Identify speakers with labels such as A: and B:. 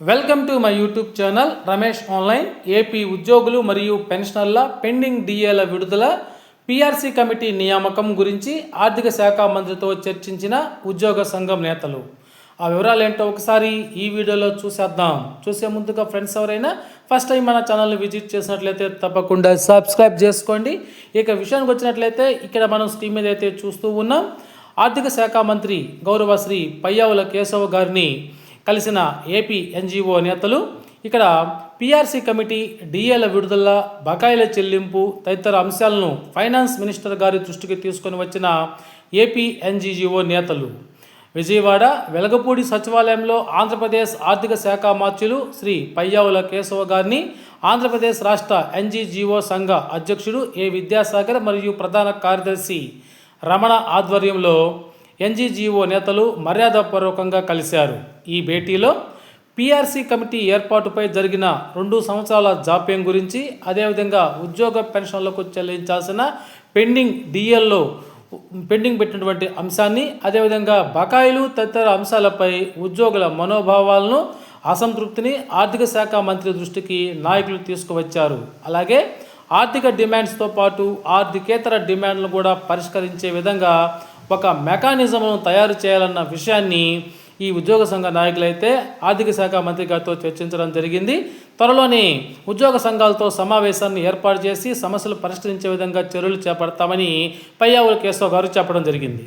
A: Welcome to my YouTube channel Ramesh online. AP ఉద్యోగులు మరియు పెన్షనర్ల pending డిఏల విడుదల పిఆర్సీ కమిటీ నియామకం గురించి ఆర్థిక శాఖ మంత్రితో చర్చించిన ఉద్యోగ సంఘం నేతలు. ఆ వివరాలు ఏంటో ఒకసారి ఈ వీడియోలో చూసేద్దాం. చూసే ముందుగా ఫ్రెండ్స్ ఎవరైనా ఫస్ట్ టైం మన ఛానల్ని విజిట్ చేసినట్లయితే తప్పకుండా సబ్స్క్రైబ్ చేసుకోండి. ఇక విషయానికి వచ్చినట్లయితే ఇక్కడ మనం స్క్రీన్ మీద అయితే చూస్తూ ఉన్నాం. ఆర్థిక శాఖ మంత్రి గౌరవ శ్రీ పయ్యావుల కేశవ గారిని కలిసిన ఏపీ ఎన్జిఓ నేతలు ఇక్కడ పిఆర్సీ కమిటీ డిఏల విడుదల బకాయిల చెల్లింపు తదితర అంశాలను ఫైనాన్స్ మినిస్టర్ గారి దృష్టికి తీసుకొని వచ్చిన ఏపీ ఎన్జిఓ నేతలు. విజయవాడ వెలగపూడి సచివాలయంలో ఆంధ్రప్రదేశ్ ఆర్థిక శాఖ మార్చులు శ్రీ పయ్యావుల కేశవ గారిని ఆంధ్రప్రదేశ్ రాష్ట్ర ఎన్జిజిఓ సంఘ అధ్యక్షుడు ఏ విద్యాసాగర్ మరియు ప్రధాన కార్యదర్శి రమణ ఆధ్వర్యంలో ఎన్జీజీఓ నేతలు మర్యాదపూర్వకంగా కలిశారు. ఈ భేటీలో పీఆర్సీ కమిటీ ఏర్పాటుపై జరిగిన రెండు సంవత్సరాల జాప్యం గురించి అదేవిధంగా ఉద్యోగ పెన్షన్లకు చెల్లించాల్సిన పెండింగ్ డిఎల్లో పెండింగ్ పెట్టినటువంటి అంశాన్ని అదేవిధంగా బకాయిలు తదితర అంశాలపై ఉద్యోగుల మనోభావాలను అసంతృప్తిని ఆర్థిక శాఖ మంత్రి దృష్టికి నాయకులు తీసుకువచ్చారు. అలాగే ఆర్థిక డిమాండ్స్తో పాటు ఆర్థికేతర డిమాండ్లను కూడా పరిష్కరించే విధంగా ఒక మెకానిజంను తయారు చేయాలన్న విషయాన్ని ఈ ఉద్యోగ సంఘ నాయకులైతే ఆర్థిక శాఖ మంత్రి గారితో చర్చించడం జరిగింది. త్వరలోనే ఉద్యోగ సంఘాలతో సమావేశాన్ని ఏర్పాటు చేసి సమస్యలు పరిష్కరించే విధంగా చర్యలు చేపడతామని పయ్యావుల కేశవ్ గారు చెప్పడం జరిగింది.